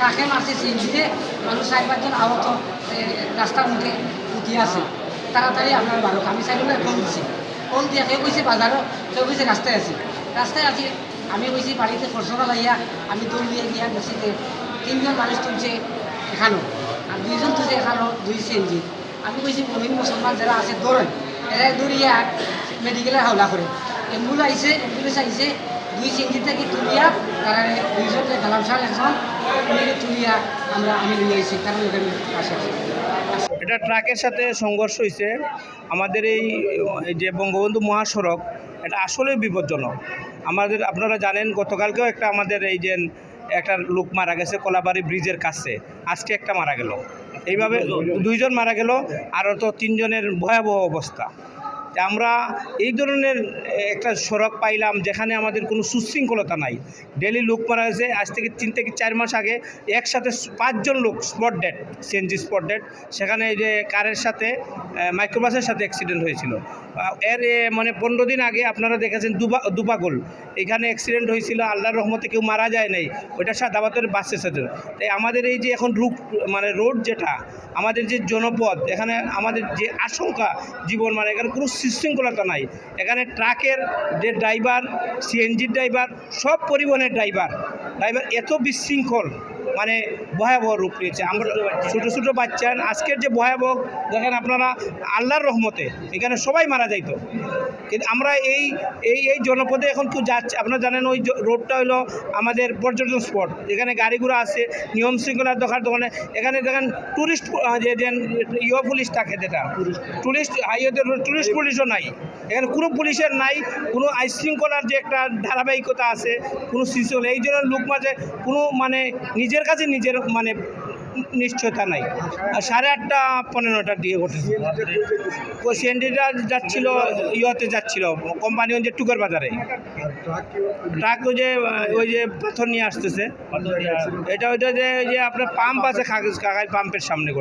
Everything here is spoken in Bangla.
ট্রাকে মারছে সিএনজিতে, মানুষ চার পাঁচজন আহত রাস্তার মুখে উঠি আছে। তাড়াতাড়ি আপনার বারো আমি চাইলে ফোন দিছি। ফোন দিয়ে কেউ কইছে বাজারও, কেউ কইছে রাস্তায় আছি। রাস্তায় আছি, আমি কইছি বাড়িতে খরচরা লাইয়া আমি দৌড় দিয়ে গিয়া গেছি তিনজন মানুষ তুলছে এখানেও আর দুইজন তুলছে এখানেও দুই সিএনজি। আমি কইছি মহিন মুসলমান যারা আছে দৌড়েন এরা দৌড়িয়া মেডিকেলে হাওলা করে। অ্যাম্বুলেন্স আইছে অ্যাম্বুলেন্স আইছে, দুই সিএনজি থেকে তুলিয়া তারা দুইজন যে গালাম সাল একজন, উনিকে তুলিয়া আমরা আমি নিয়ে আইছি তারা লোকের পাশে এটা ট্রাকের সাথে সংঘর্ষ হয়েছে আমাদের এই যে বঙ্গবন্ধু মহাসড়ক, এটা আসলে বিপজ্জনক। আমাদের, আপনারা জানেন, গতকালকেও একটা আমাদের এই যে একটা লোক মারা গেছে কলাবাড়ি ব্রিজের কাছে। আজকে একটা মারা গেল। এইভাবে দুইজন মারা গেল আরও তো তিনজনের ভয়াবহ অবস্থা। আমরা এই ধরনের একটা সড়ক পাইলাম যেখানে আমাদের কোনো সুশৃঙ্খলতা নাই। ডেলি লোক মারা গেছে, আজ থেকে তিন থেকে চার মাস আগে একসাথে পাঁচজন লোক spot dead CNG spot dead সেখানে যে কারের সাথে মাইক্রোবাসের সাথে অ্যাক্সিডেন্ট হয়েছিল। এর মানে পনেরো দিন আগে আপনারা দেখেছেন দুবা দুপাগোল এখানে অ্যাক্সিডেন্ট হয়েছিল, আল্লাহর রহমতে কেউ মারা যায় নাই। ওইটা সাদাবাতের বাসের সাথে তাই আমাদের এই যে এখন রুট মানে রোড যেটা, আমাদের যে জনপদ, এখানে আমাদের যে আশঙ্কা জীবন মানে এখানে কোনো সুশৃঙ্খলতা নাই। এখানে ট্রাকের যে ড্রাইভার সিএনজির ড্রাইভার, সব পরিবহনের ড্রাইভার ড্রাইভার এত বিশৃঙ্খল মানে ভয়াবহ রূপ নিয়েছে। আমরা ছোটো ছোটো বাচ্চা, আজকের যে ভয়াবহ, দেখেন আপনারা, আল্লাহর রহমতে, এখানে সবাই মারা যাইতো। কিন্তু আমরা এই এই এই জনপদে এখন কেউ যাচ্ছে, আপনারা জানেন ওই রোডটা হলো আমাদের পর্যটন স্পট এখানে গাড়িগুলো আছে নিয়ম শৃঙ্খলার দোকান দোকানে, এখানে দেখেন টুরিস্ট যে যে ইয়ে পুলিশ থাকে যেটা টুরিস্ট হাইওয়েতে টুরিস্ট পুলিশও নাই, এখানে কোনো পুলিশের নাই, কোনো আইন শৃঙ্খলার যে একটা ধারাবাহিকতা আছে, কোনো শৃঙ্খলা এই জন্য লোক মাঝে কোনো মানে নিজের কাছে নিজের মানে নিশ্চয়তা নাই। আর সাড়ে আটটা পনেরোটার দিকে ঘটেছে। ওই সিএনডিটা যাচ্ছিল, ইয়েতে যাচ্ছিল, কোম্পানিগঞ্জ যে টুকার বাজারে। ট্রাক ওই যে ওই যে পাথর নিয়ে আসতেছে। এটা ওইটা যে, ওই যে আপনার পাম্প আছে, কাগজ কাগজ পাম্পের সামনে করছে